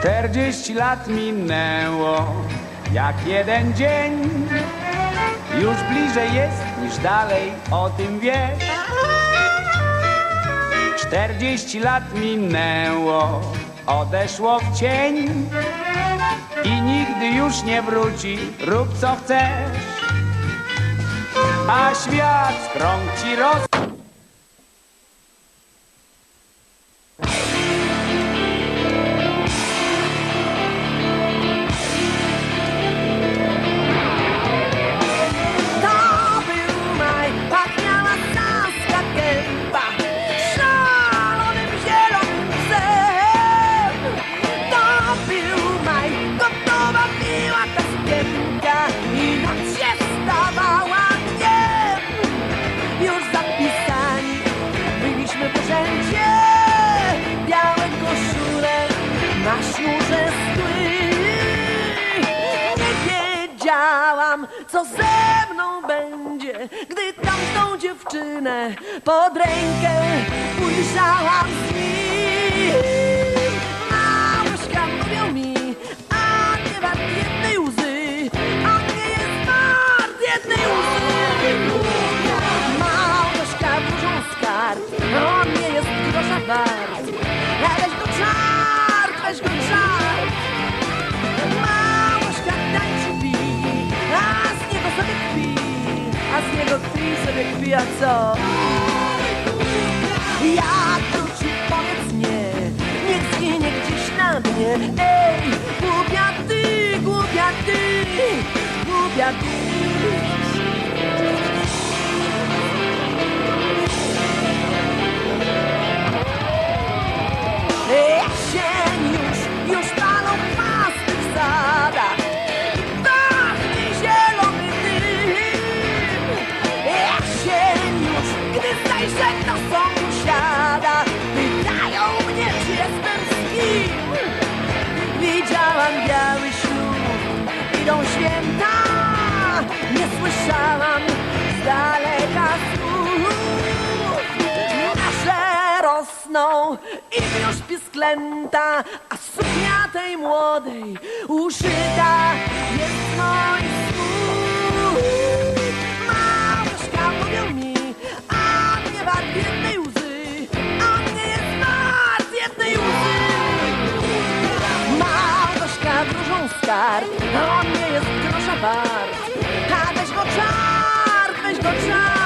Czterdzieści lat minęło jak jeden dzień. Już bliżej jest niż dalej, o tym wiesz. Czterdzieści lat minęło, odeszło w cień i nigdy już nie wróci, rób co chcesz. A świat z krąg ci roz... co ze mną będzie Gdy tamtą dziewczynę pod rękę ujrzałam z nim. Małyszka mówią mi, a nie wart jednej łzy A nie jest wart jednej łzy. Małgorzka burzą skarb, on nie jest grosza wart. Weź go czart, weź go czart sobie kpi, a co? Jak wróci, powiedz nie, niech zginie gdzieś na dnie. Ej, głupia ty, głupia ty, głupia ty. Idą święta. Nie słyszałam z daleka rosną i już pisklęta, a suknia tej młodej uszyta. jest skarb. On nie jest grosza wart. A weź go czar, weź go czar.